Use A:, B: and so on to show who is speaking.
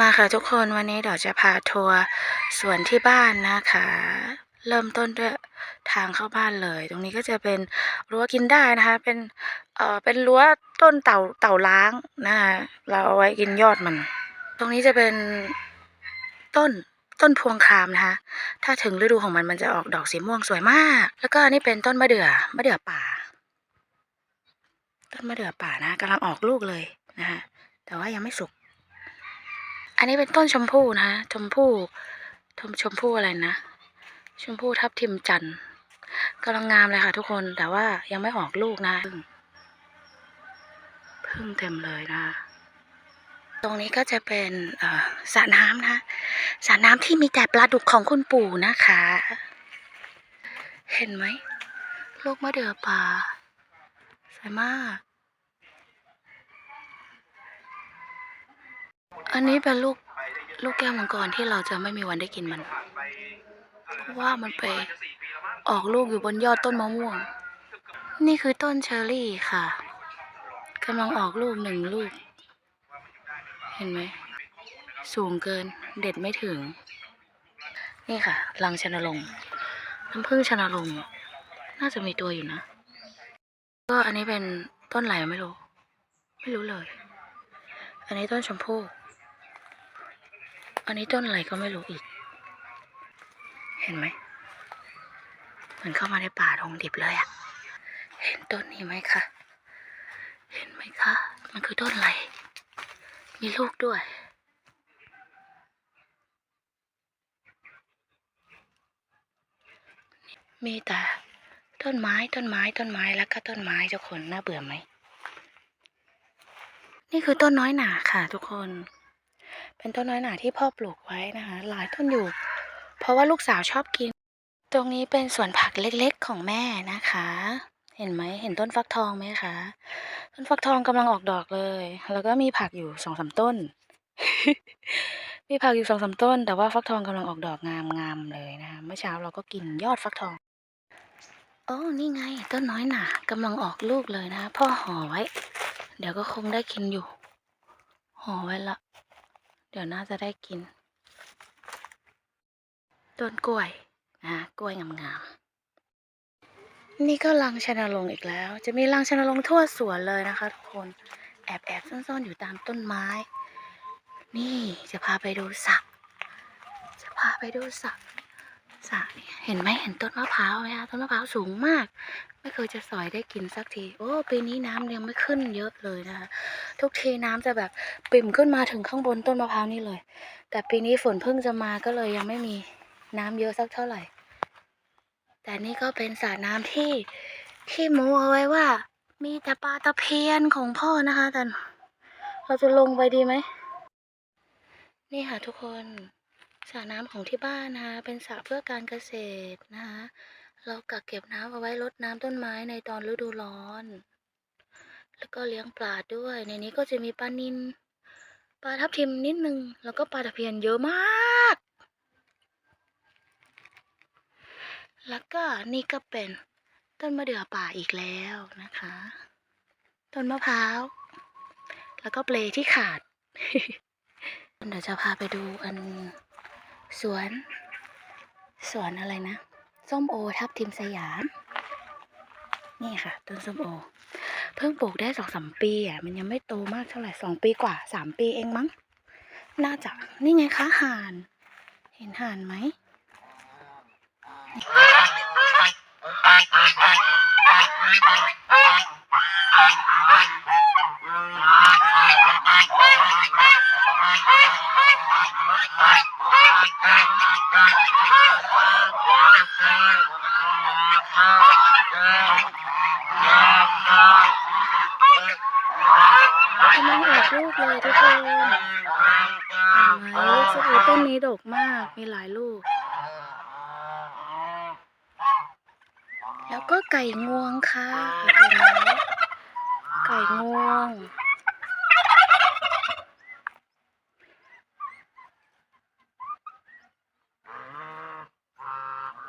A: มาค่ะทุกคนวันนี้เดี๋ยวจะพาทัวร์สวนที่บ้านนะคะ เริ่มต้นด้วยทางเข้าบ้านเลย ตรงนี้ก็จะเป็นรั้วกินได้นะคะ เป็นเอ่อเป็นรั้วต้นเต่าเต่าล้างนะคะเราเอาไว้กินยอดมัน ตรงนี้จะเป็นต้นต้นพวงครามนะคะ ถ้าถึงฤดูของมันมันจะออกดอกสีม่วงสวยมาก แล้วก็อันนี่เป็นต้นมะเดื่อมะเดื่อป่า ต้นมะเดื่อป่านะกำลังออกลูกเลยนะคะแต่ว่ายังไม่สุก อันนี้เป็นต้นชมพู่นะชมพู่ชมชมพู่อะไรนะ ชมพู่ทับทิมจันทร์กำลังงามเลยค่ะทุกคน แต่ว่ายังไม่ออกลูกนะ พึ่งพึ่งเต็มเลยนะ ตรงนี้ก็จะเป็นสระน้ำนะ สระน้ำที่มีแต่ปลาดุกของคุณปู่นะคะ เห็นไหม ลูกมะเดื่อป่าสวยมาก อันนี้เป็นลูกลูกแก้วมังกรที่เราจะไม่มีวันได้กินมัน เพราะว่ามันไปออกลูกอยู่บนยอดต้นมะม่วง นี่คือต้นเชอร์รี่ค่ะกำลังออกลูกหนึ่งลูก เห็นไหม สูงเกินเด็ดไม่ถึง นี่ค่ะรังชนลงน้ำผึ้งชนลง น่าจะมีตัวอยู่นะ ก็อันนี้เป็นต้นอะไรไม่รู้ ไม่รู้เลย อันนี้ต้นชมพู่ อันนี้ต้นอะไรก็ไม่รู้อีก เห็นไหมเหมือนเข้ามาในป่าดงดิบเลยอะเห็นต้นนี้ไหมคะ เห็นไหมคะ มันคือต้นอะไร มีลูกด้วย มีแต่ต้นไม้ต้นไม้ต้นไม้แล้วก็ต้นไม้ทุกคนน่าเบื่อไหม นี่คือต้นน้อยหนาค่ะทุกคน เป็นต้นน้อยหนาที่พ่อปลูกไว้นะคะ หลายต้นอยู่ เพราะว่าลูกสาวชอบกิน ตรงนี้เป็นสวนผักเล็กๆของแม่นะคะ เห็นไหมเห็นต้นฟักทองไหมคะ ต้นฟักทองกำลังออกดอกเลย แล้วก็มีผักอยู่สองสามต้น มีผักอยู่สองสามต้น แต่ว่าฟักทองกำลังออกดอกงามๆเลยนะคะ เมื่อเช้าเราก็กินยอดฟักทองโอ้นี่ไงต้นน้อยหนากำลังออกลูกเลยนะ พ่อห่อไว้ เดี๋ยวก็คงได้กินอยู่ ห่อไว้ละ เดี๋ยวน่าจะได้กิน ต้นกล้วยนะกล้วยงามๆ นี่ก็รังชนลงอีกแล้ว จะมีรังชนลงทั่วสวนเลยนะคะทุกคน แอบแอบซ่อนๆอยู่ตามต้นไม้ นี่จะพาไปดูสัก จะพาไปดูสัก สระเนี่เห็นไหมเห็นต้นมะพร้าวไหมคะต้นมะพร้าวสูงมาก ไม่เคยจะสอยได้กินสักที โอ้ปีนี้น้ำยังไม่ขึ้นเยอะเลยนะคะ ทุกทีน้ำจะแบบปิ่มขึ้นมาถึงข้างบนต้นมะพร้าวนี่เลย แต่ปีนี้ฝนเพิ่งจะมาก็เลยยังไม่มีน้ำเยอะสักเท่าไหร่ แต่นี่ก็เป็นสระน้ำที่ที่โมเอาไว้ว่า มีแต่ปลาตะเพียนของพ่อนะคะแต่เราจะลงไปดีไหมนี่ค่ะทุกคน สระน้ำของที่บ้านนะคะเป็นสระเพื่อการเกษตรนะคะเรากักเก็บน้ำเอาไว้รดน้ำต้นไม้ในตอนฤดูร้อน แล้วก็เลี้ยงปลาด้วย ในนี้ก็จะมีปลานิลปลาทับทิมนิดนึง แล้วก็ปลาตะเพียนเยอะมาก แล้วก็นี่ก็เป็นต้นมะเดื่อป่าอีกแล้วนะคะ ต้นมะพร้าว แล้วก็เปลที่ขาด เดี๋ยวจะพาไปดูอัน สวน สวนอะไรนะ ส้มโอทับทิมสยาม นี่ค่ะ ต้นส้มโอ เพิ่งปลูกได้สองสามปีอะ มันยังไม่โตมากเท่าไหร่สองปีกว่าสามปีเองมั้ง น่าจะ นี่ไงคะห่าน เห็นห่านไหม กำลังออกลูกเลยทุกคนเห็นไหมลูกสะพูต้ นี้ดกมาก มีหลายลูก แล้วก็ไก่งวงค่ะ ไก่งวง